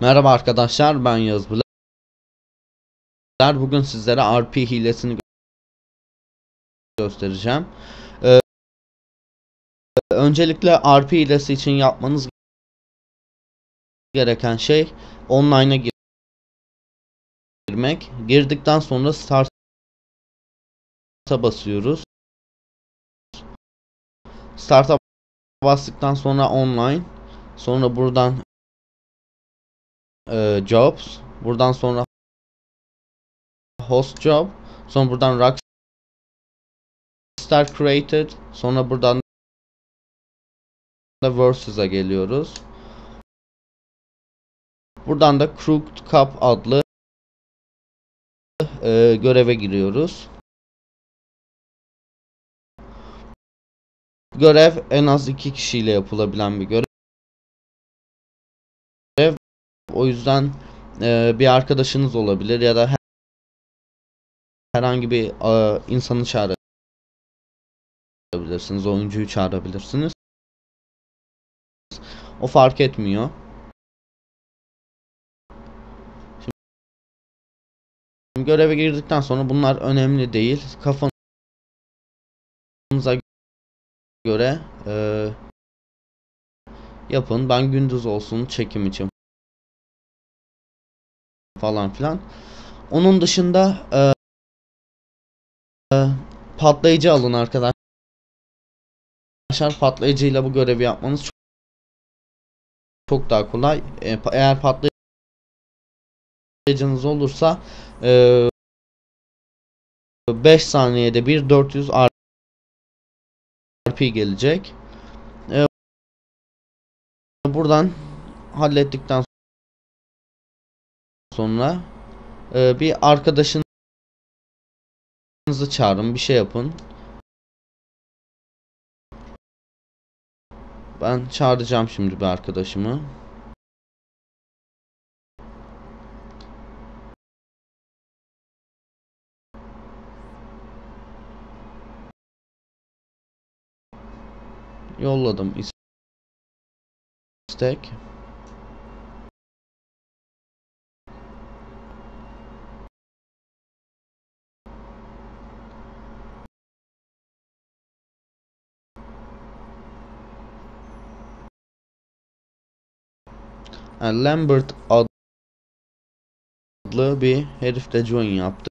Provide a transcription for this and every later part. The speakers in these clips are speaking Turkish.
Merhaba arkadaşlar ben Yağız Bular. Bugün sizlere RP hilesini göstereceğim. Ee, öncelikle RP hilesi için yapmanız gereken şey online'a girmek. Girdikten sonra Start'a basıyoruz. Start'a bastıktan sonra online. Sonra buradan e, jobs. Buradan sonra host job. Sonra buradan Rockstar created. Sonra buradan da versus'a geliyoruz. Buradan da Crooked Cup adlı e, göreve giriyoruz. Görev en az iki kişiyle yapılabilen bir görev. O yüzden e, bir arkadaşınız olabilir ya da her, herhangi bir e, insanı çağırabilirsiniz, oyuncuyu çağırabilirsiniz. O fark etmiyor. Şimdi göreve girdikten sonra bunlar önemli değil. Kafanıza göre e, yapın. Ben gündüz olsun çekim için falan filan. Onun dışında e, e, patlayıcı alın arkadaşlar. Patlayıcıyla bu görevi yapmanız çok, çok daha kolay. E, eğer patlayıcınız olursa e, 5 saniyede bir 400 RP gelecek. E, buradan hallettikten sonra e, bir arkadaşınızı çağırın bir şey yapın. Ben çağıracağım şimdi bir arkadaşımı. Yolladım istek. Lambert adlı bir herifle join yaptı.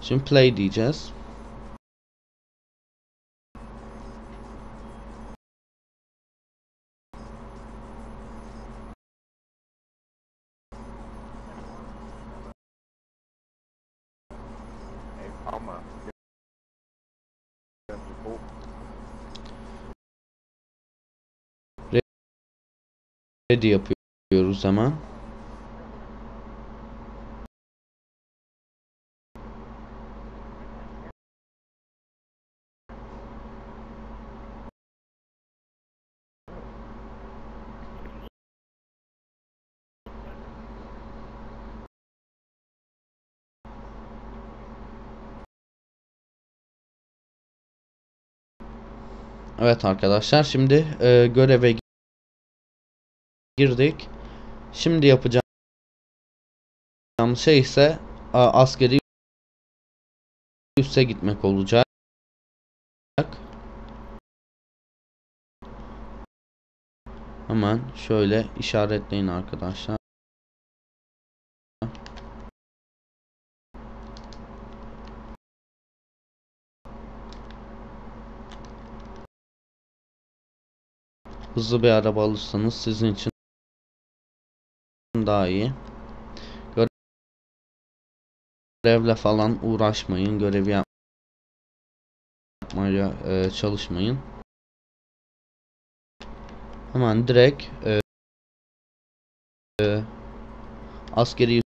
Şimdi play diyeceğiz. Ready yapıyoruz hemen. Evet arkadaşlar şimdi e, göreve girdik. Şimdi yapacağım şey ise askeri üsse gitmek olacak. Hemen şöyle işaretleyin arkadaşlar. Hızlı bir araba alırsanız sizin için daha iyi. Görevle falan uğraşmayın. Görevi yapmaya e, çalışmayın. Hemen direkt e, e, askeri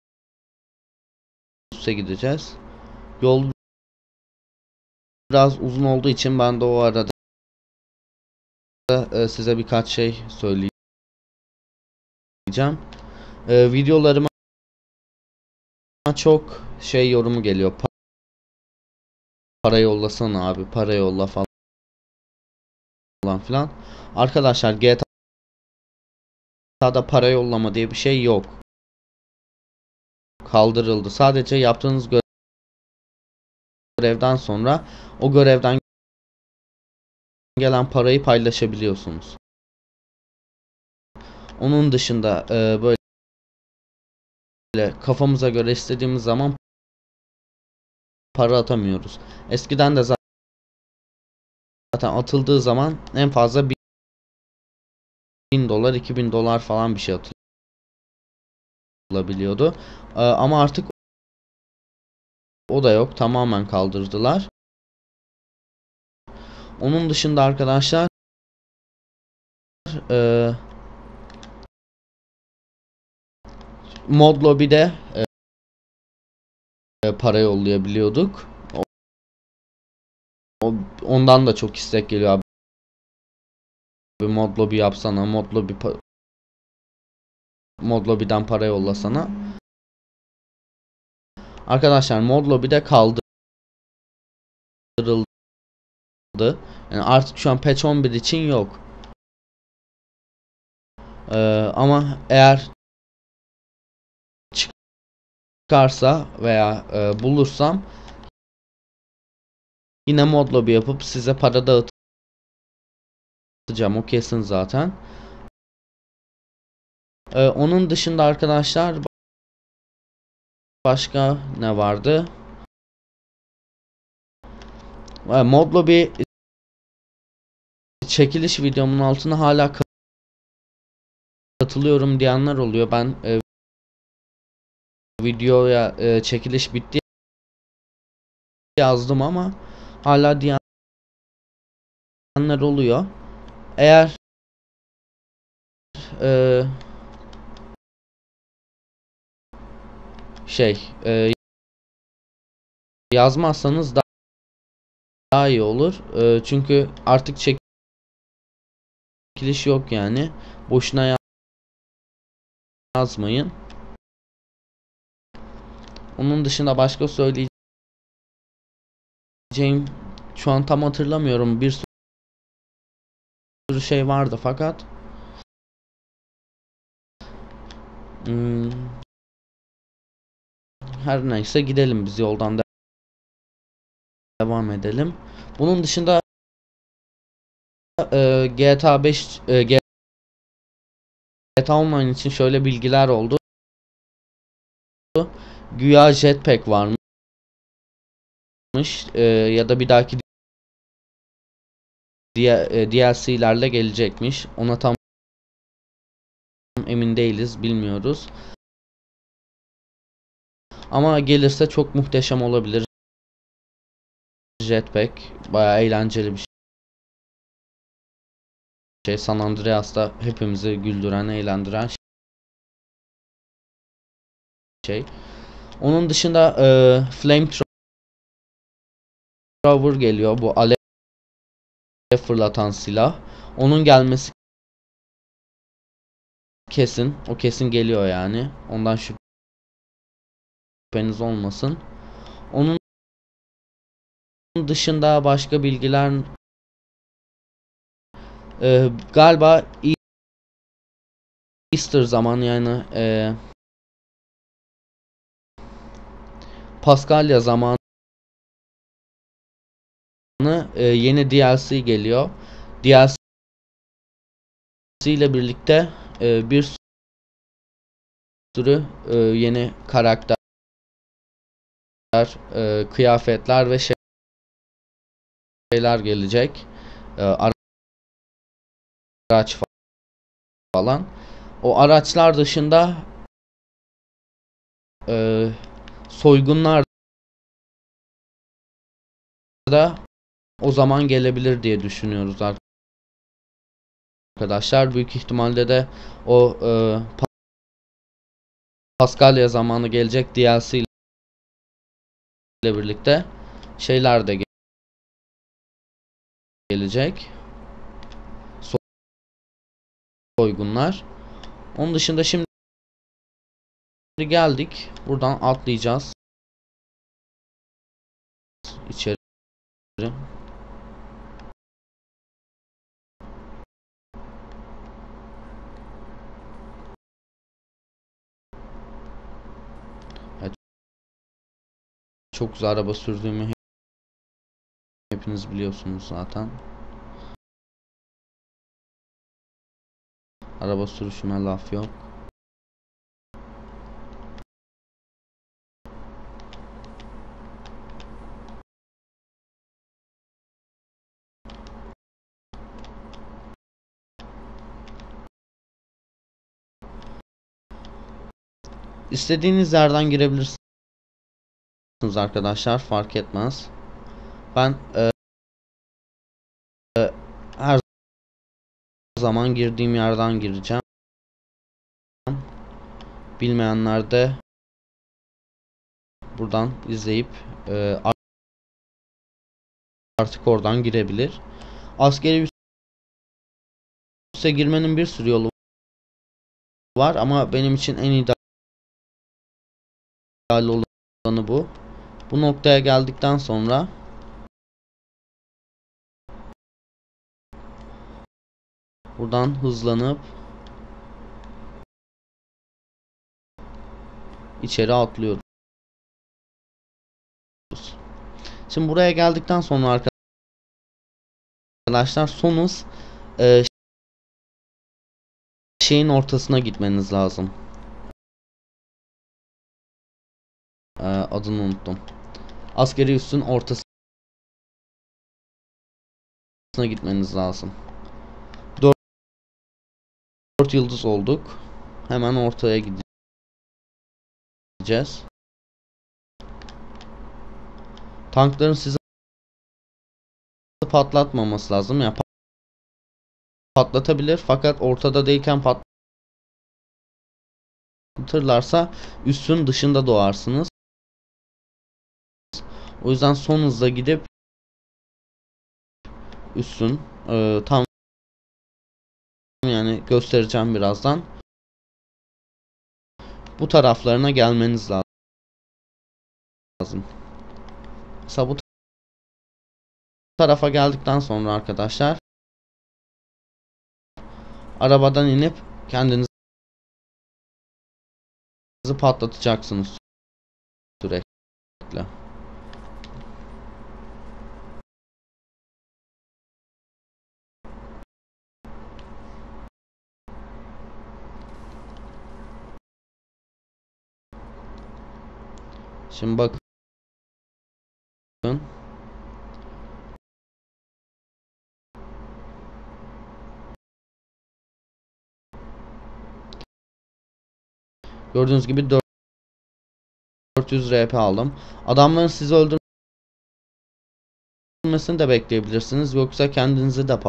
üsse gideceğiz. Yol biraz uzun olduğu için ben de o arada e, size birkaç şey söyleyeceğim. E, videolarıma çok şey yorumu geliyor. Pa- para yollasana abi, para yolla falan filan. Arkadaşlar GTA'da para yollama diye bir şey yok. Kaldırıldı. Sadece yaptığınız görevden sonra o görevden gelen parayı paylaşabiliyorsunuz. Onun dışında e, böyle kafamıza göre istediğimiz zaman para atamıyoruz. Eskiden de zaten atıldığı zaman en fazla 1000 dolar 2000 dolar falan bir şey atılabiliyordu. E, ama artık o da yok. Tamamen kaldırdılar. Onun dışında arkadaşlar e, mod lobby'de e, para yollayabiliyorduk. O, ondan da çok istek geliyor abi. Bir mod lobby yapsana, mod lobby mod lobby'den para yollasana. Arkadaşlar mod lobby'de kaldırıldı. Yani artık şu an patch 11 için yok. Ee, ama eğer çıkarsa veya e, bulursam yine mod lobby yapıp size para dağıtacağım. O kesin zaten. Ee, onun dışında arkadaşlar başka ne vardı? Ee, mod lobby çekiliş videomun altına hala katılıyorum diyenler oluyor. Ben e, videoya e, çekiliş bitti yazdım ama hala diyenler oluyor. Eğer e, şey e, yazmazsanız daha, daha iyi olur. E, çünkü artık çekiliş yok yani. Boşuna yazmayın. Onun dışında başka söyleyeceğim şu an tam hatırlamıyorum. Bir sürü şey vardı fakat hmm, her neyse gidelim biz yoldan devam edelim. Bunun dışında e, GTA 5 e, GTA Online için şöyle bilgiler oldu. Güya jetpack varmış e, ya da bir dahaki e, DLC'lerle gelecekmiş. Ona tam emin değiliz, bilmiyoruz. Ama gelirse çok muhteşem olabilir. Jetpack bayağı eğlenceli bir şey. San Andreas'ta hepimizi güldüren, eğlendiren şey. Onun dışında e, Flamethrower geliyor. Bu alev fırlatan silah. Onun gelmesi kesin. O kesin geliyor yani. Ondan şüpheniz olmasın. Onun dışında başka bilgiler e, galiba Easter zamanı yani e, Paskalya zamanı e, yeni DLC geliyor. DLC ile birlikte e, bir sürü e, yeni karakter, e, kıyafetler ve şeyler gelecek. E, araç falan. O araçlar dışında e, soygunlar da o zaman gelebilir diye düşünüyoruz arkadaşlar. Büyük ihtimalle de o e, Paskalya zamanı gelecek DLC ile birlikte şeyler de gelecek. soygunlar. Onun dışında şimdi geldik. Buradan atlayacağız. İçeri. Evet. Çok güzel araba sürdüğümü hepiniz biliyorsunuz zaten. Araba sürüşüne laf yok. İstediğiniz yerden girebilirsiniz arkadaşlar fark etmez. Ben e, e, her zaman girdiğim yerden gireceğim. Bilmeyenler de buradan izleyip e, artık oradan girebilir. Askeri üsse girmenin bir sürü yolu var ama benim için en ideal olanı bu. Bu noktaya geldikten sonra buradan hızlanıp içeri atlıyoruz. Şimdi buraya geldikten sonra arkadaşlar son hız e, şeyin ortasına gitmeniz lazım. Adını unuttum. Askeri üssün ortasına gitmeniz lazım. 4, 4 yıldız olduk. Hemen ortaya gideceğiz. Tankların sizi patlatmaması lazım. Yani patlatabilir fakat ortada değilken patlatırlarsa üssün dışında doğarsınız. O yüzden son hızla gidip üssün e, tam yani göstereceğim birazdan. Bu taraflarına gelmeniz lazım. Mesela bu tarafa geldikten sonra arkadaşlar arabadan inip kendinizi patlatacaksınız sürekli. Şimdi bakın. Gördüğünüz gibi 400 RP aldım. Adamların sizi öldürmesini de bekleyebilirsiniz. Yoksa kendinizi de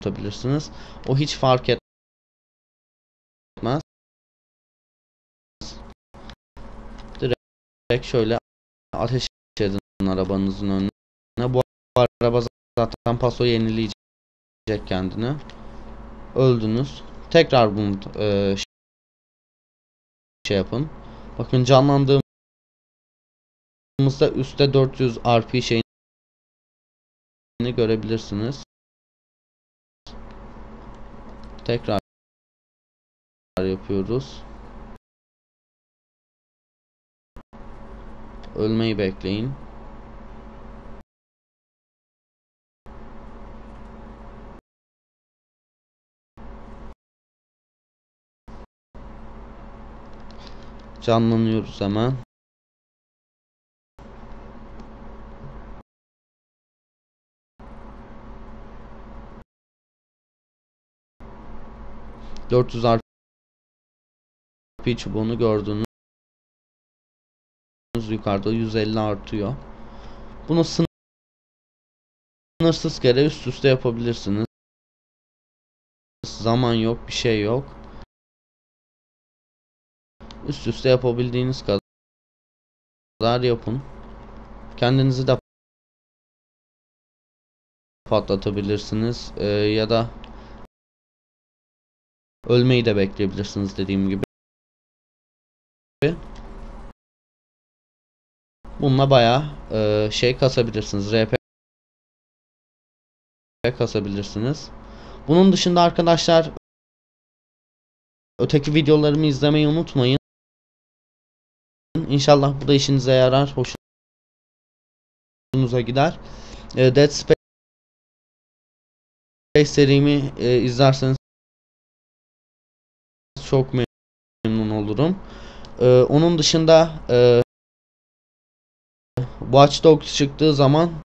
patlatabilirsiniz. O hiç fark etmez. Direkt şöyle ateş edin arabanızın önüne. Bu araba zaten paso yenileyecek kendini. Öldünüz. Tekrar bunu e, şey yapın. Bakın canlandığımızda üstte 400 RP şeyini görebilirsiniz. Tekrar yapıyoruz. Ölmeyi bekleyin. Canlanıyoruz hemen. Dört yüz RP çubuğunu gördünüz. Yukarıda 150 artıyor. Bunu sınırsız kere üst üste yapabilirsiniz. Zaman yok, bir şey yok. Üst üste yapabildiğiniz kadar yapın. Kendinizi de patlatabilirsiniz ee, ya da Ölmeyi de bekleyebilirsiniz dediğim gibi. Bununla bayağı e, şey kasabilirsiniz. RP kasabilirsiniz. Bunun dışında arkadaşlar öteki videolarımı izlemeyi unutmayın. İnşallah bu da işinize yarar. Hoşunuza gider. E, Dead Space serimi e, izlerseniz çok memnun olurum. E, onun dışında e, Watch Dogs çıktığı zaman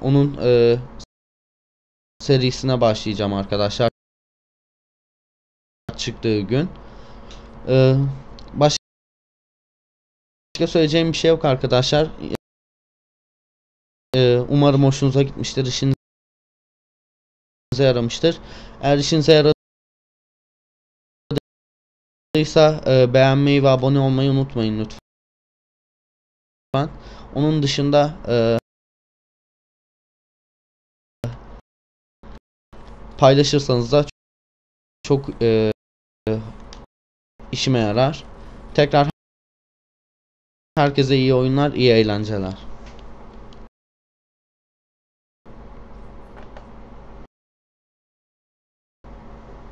onun e, serisine başlayacağım arkadaşlar. Çıktığı gün. E, başka söyleyeceğim bir şey yok arkadaşlar. E, umarım hoşunuza gitmiştir. İşinize yaramıştır. Eğer işinize yaradıysa e, beğenmeyi ve abone olmayı unutmayın lütfen. Onun dışında e, paylaşırsanız da çok e, işime yarar. Tekrar herkese iyi oyunlar, iyi eğlenceler.